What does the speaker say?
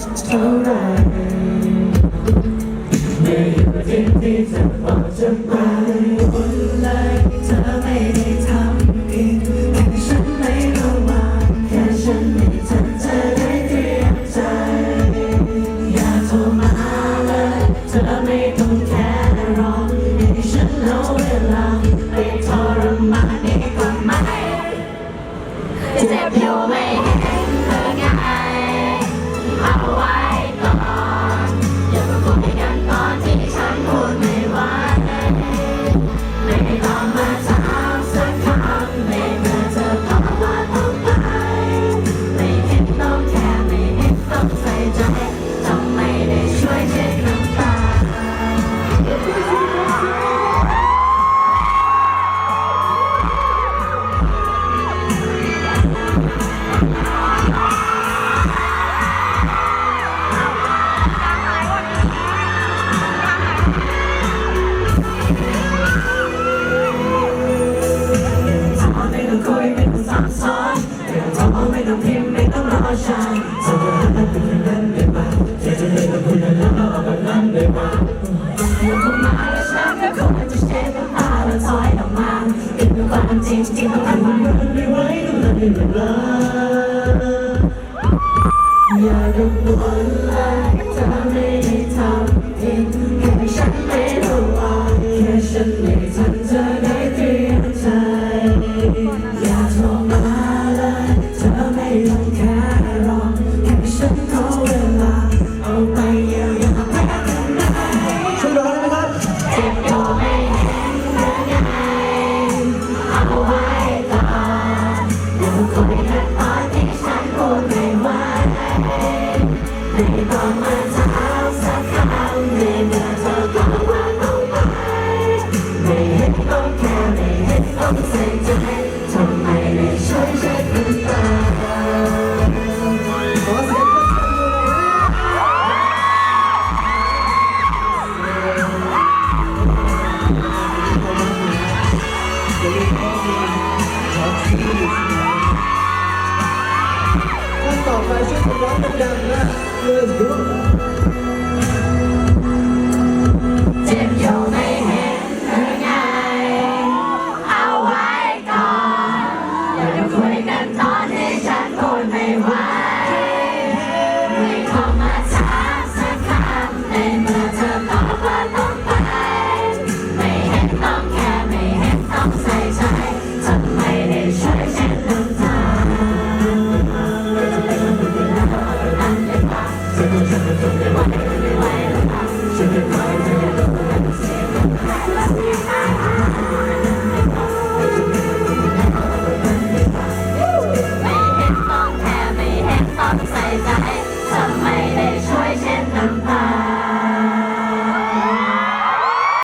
Tonight เธอจะให้มันเป็นอย่านั้นได้ไหเธอจะให้มันรักนเอแบบนั้นได้ไหอเข้ามาแล้วฉันก็คงจเช็ตาลอยออกมาเป็นความจริงจริงต้องทมันไม่ไหวต้องทำให้มัลาอย่ากวลเลยเธอไม่ได้ทำผิดแค่ฉันไม่รู้ว่าแค่ฉันไม่ทันเธอ Say to me, tell me, show me, show me, Motivation to rock. Let's go. Your Yeah.